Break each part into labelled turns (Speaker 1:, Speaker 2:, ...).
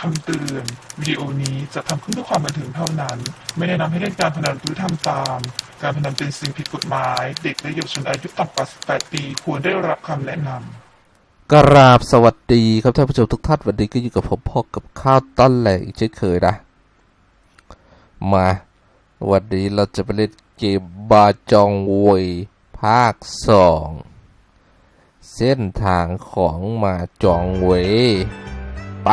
Speaker 1: คำเตือน วิดีโอนี้จะทำขึ้นเพื่อความบันเทิงเท่านั้น ไม่แนะนำให้เล่นการพนันหรือทำตาม การพนันเป็นสิ่งผิดกฎหมาย เด็กและเยาวชนอายุต่ำกว่า 18 ปี ควรได้รับคำแนะนำ
Speaker 2: กราบสวัสดีครับท่านผู้ชมทุกท่านวันนี้ก็อยู่กับผมพ่อกับข้าวต้นแหลกอีกเช่นเคยนะ มา วันนี้เราจะไปเล่นเกมบาจองเวยภาคสองเส้นทางของมาจองเวยไป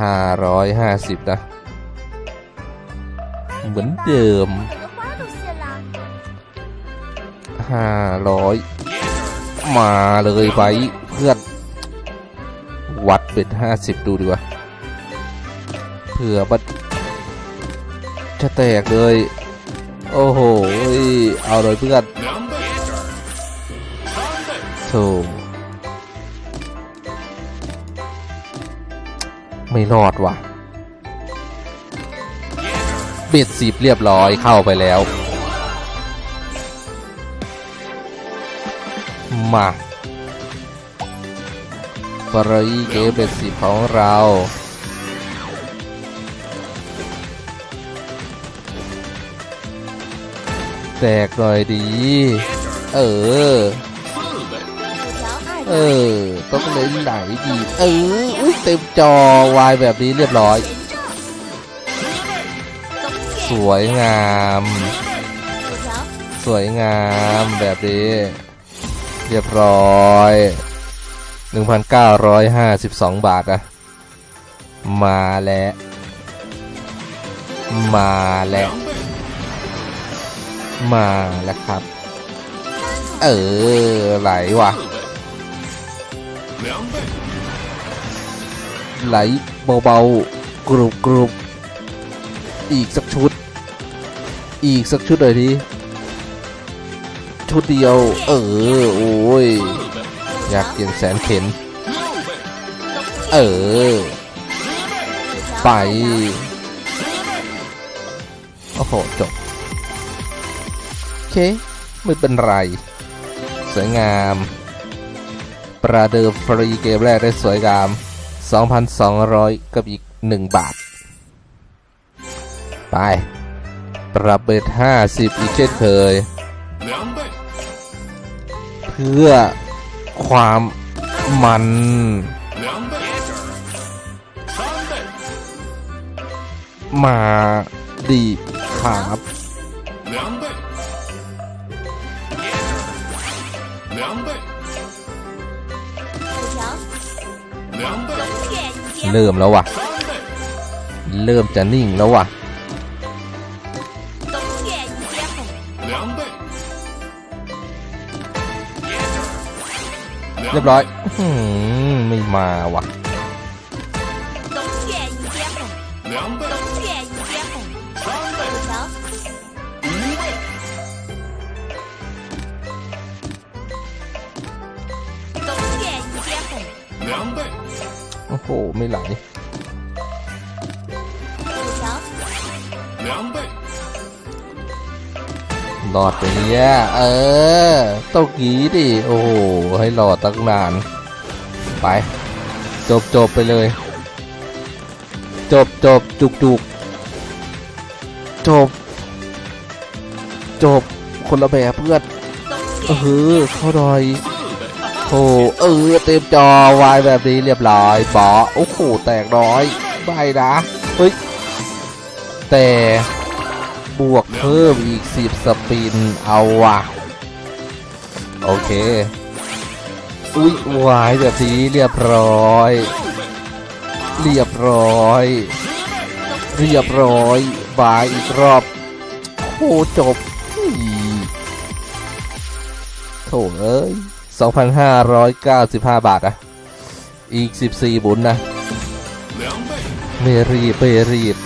Speaker 2: ห้าร้อยห้าสิบนะ เหมือนเดิมห้าร้อยมาเลยไปเพื่อน วัดเป็นห้าสิบดูดีกว่าเผื่อบันจะแตกเลย โอ้โห เอาเลยเพื่อนโถ ไม่รอดว่ะเบ็ดสิบเรียบร้อยเข้าไปแล้ว มาปรีเกเป็นสิบของเราแตกหน่อยดี เออ เออ ต้องเล่นไหนดี เออเต็มจอวายแบบนี้เรียบร้อย สวยงาม สวยงามแบบนี้ เรียบร้อย 1,952 บาทอะมาแล้ว มาแล้ว มาแล้วครับ เออ ไหลวะ่ะ ไหลเบาๆกรุบกรุบอีกสักชุด อีกสักชุดเลยทีชุดเดียว เออ โอ้ย อยากเปลี่ยนแสนเข็น เออ ไป โอ้โห จบ โอเค ไม่เป็นไร สวยงาม ประเดิมฟรีเกมแรกได้สวยงาม 2,200 กับอีก 1 บาท ไป ปรับเบ็ด50 อีกเช่นเคย เพื่อความมัน มาดีครับ
Speaker 3: 九条，永远接
Speaker 2: เริ่มแล้วว่ะ เริ่มจะนิ่งแล้วว่ะเรียบร้อยไม่มาว่ะ โอ้ไม่ไหล
Speaker 3: ห
Speaker 2: ลอดไปเนี่ยเออตกงี้ดิ โอ้โห ให้หลอดตั้งนาน ไป จบจบไปเลย จบจบจุกจุกจบ จบ คนละแบบเพื่อนเออเข้าดอย โอ้เออเต็มจอวายแบบนี้เรียบร้อยบอโอ้โหแตกน้อยไม่นะเฮ้ยแต่บวกเพิ่มอีกสิบสปิน เอาว่ะโอเค อุ๊ยวายแบบนี้เรียบร้อย เรียบร้อย เรียบร้อยบายอีกรอบโอ้จบโถเอ้ย 2,595 บาทอะอีก 14 บุญนะ ไม่รีบไม่รีบ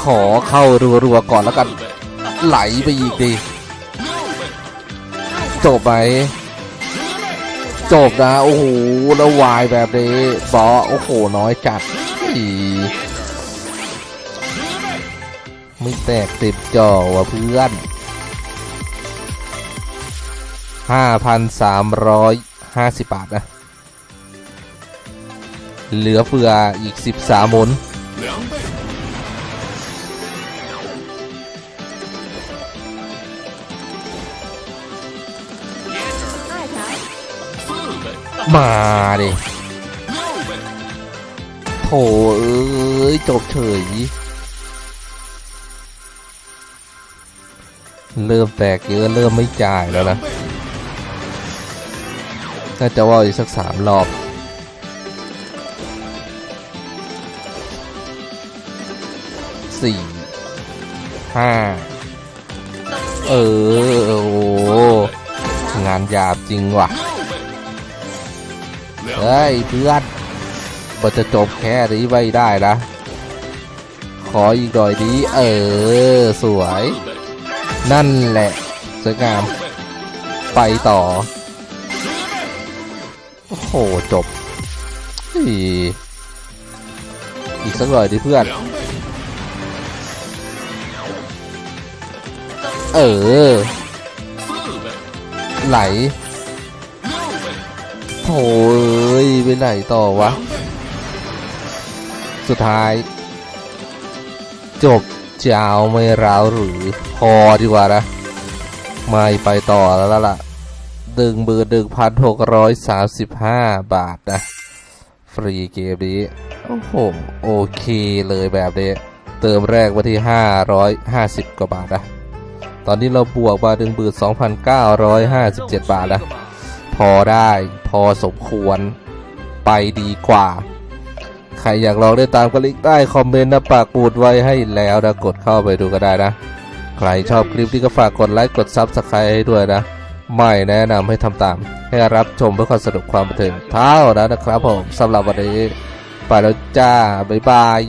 Speaker 2: ขอเข้ารัวๆก่อนแล้วกัน ไหลไปอีกดี จบไหม จบนะ โอ้โห แล้ววายแบบนี้ บอโอ้โห น้อยจัดไม่แตกต็มจอว่ะเพื่อน 5,300 50บาทนะ เหลือเฟืออีก13หมุน，มาดิโถเอ้ยจบเฉย เริ่มแตกเยอะ เริ่มไม่จ่ายแล้วนะ น่าจะว่าอีกสักสามรอบสี่ห้าเออ โอ้งานหยาบจริงว่ะ เฮ้ย เพื่อนมันจะจบแค่นี้ไม่ได้นะ ขออีกหน่อยดี เออ สวย นั่นแหละสวยงาม ไปต่อ โอ้โห จบ อีกสักหน่อยดิเพื่อน เออ ไหลโอ้ยไปไหนต่อวะ สุดท้าย จบจ้าวไม่ร้าวหรือ พอดีกว่านะ ไม่ไปต่อแล้วล่ะ ดึงเบอร์ดึงพันหกร้อยสามสิบห้าบาทนะ ฟรีเกมนี้ โอ้โห โอเคเลยแบบนี้ เติมแรกมาที่550กว่าบาทนะ ตอนนี้เราบวกมาดึงเบือ2,957บเจ็ดบาทนะ พอได้พอสมควรไปดีกว่า ใครอยากลองได้ตามก็ลิกใต้คอมเมนต์นะปากปูดไว้ให้แล้วนะกดเข้าไปดูก็ได้นะ ใครชอบคลิปนี้ก็ฝากกดไลค์กดซับสไครต์ให้ด้วยนะ ไม่แนะนำให้ทำตาม ให้รับชมเพื่อความสนุกความบันเทิงเท่านั้นนะครับผมสำหรับวันนี้ ไปแล้วจ้า บ๊ายบาย